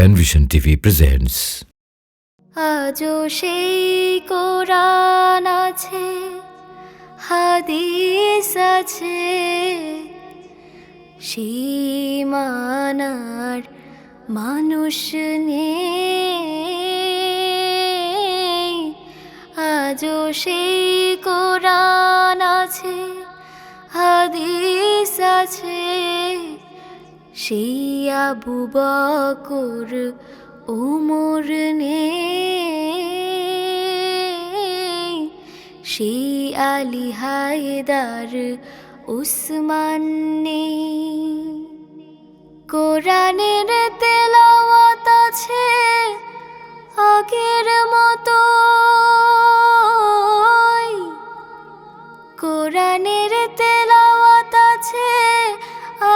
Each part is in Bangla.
প্যানভিশন টিভি প্রেজেন্টস আজও সেই কোরআন আছে, হাদিস আছে। সীমানার মানুষ নেই। আজও সেই কোরআন আছে, হাদিস আছে। সেই আবু বকর উমর নে সেই আলী হায়দার উসমান নে কোরআনের তেলাওয়াত আছে আগের মতো। কোরআনের তেলাওয়াত আছে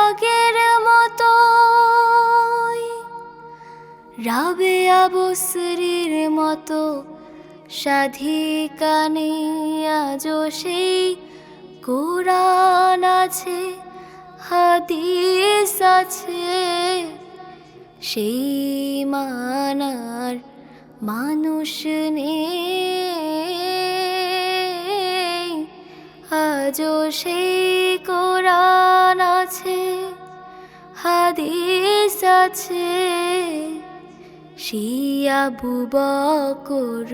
আগের রাবেয়া বসরির মতো সাধিকানে আজও সেই কোরআন আছে, হাদিস আছে। সেই মানার মানুষ নেই, আজও সেই কোরআন আছে, হাদিস আছে। সেই আবু বকর,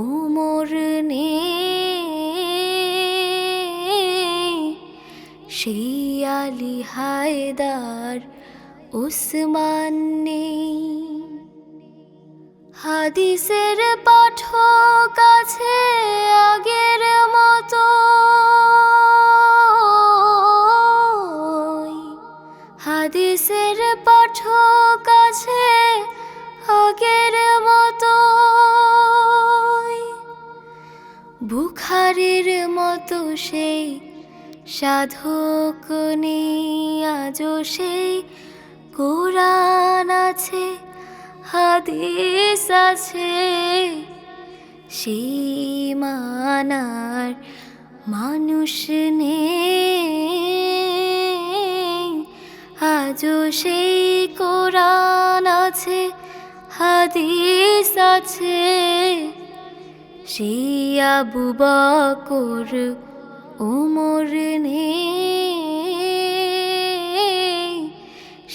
ওমর সেই আলী হায়দার উসমান নেই হাদিসের পাঠক আছে আগের মতো। হাদিসের পাঠক বুখারের মতো সেই সাধক নেই সেই কোরআন আছে, হাদিস আছে। সেই মানার মানুষ নেই, আজও সেই কোরআন আছে, হাদিস আছে। সেই আবু বকর ওমর নেই।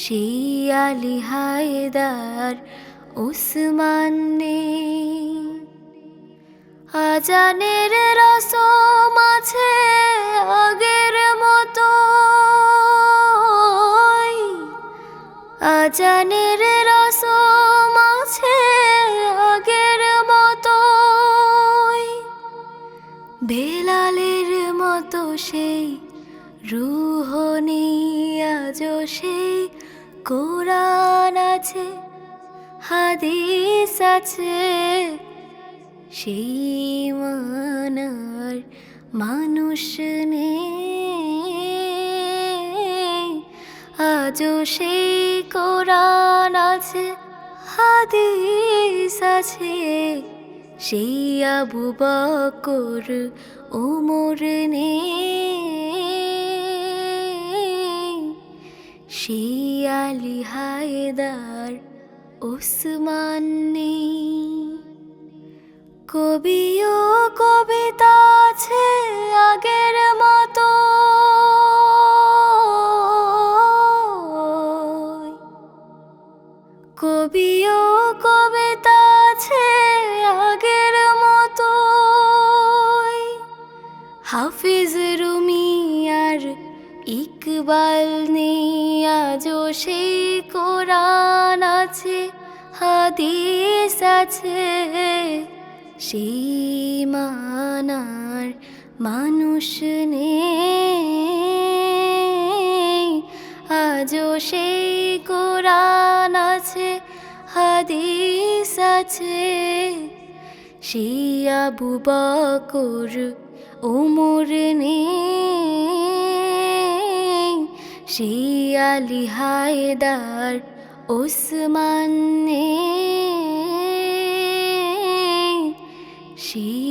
সেই আলী হায়দার উসমান নেই। আজানের রসম আছে আগের মতো আজানের রুহনি আজও সেই কোরআন আছে, হাদিস আছে। সেই মানার মানুষ নেই। আজও সেই কোরআন আছে, হাদিস আছে। সেই আবু বকর, ওমর নেই। আলী হায়দার ওসমান নেই কবি ও কবিতা আছে আগের মতো। কবি ও কবিতা আছে আগের মতো হাফিজ রুমি ইকবাল নেই আজও সেই কোরআন আছে, হাদিস আছে। সেই মানার মানুষ নেই, আজও সেই কোরআন আছে, হাদিস আছে। সেই আবু বকর, ওমর নেই। শিয়ালি হায়দার ওসমান শিয়া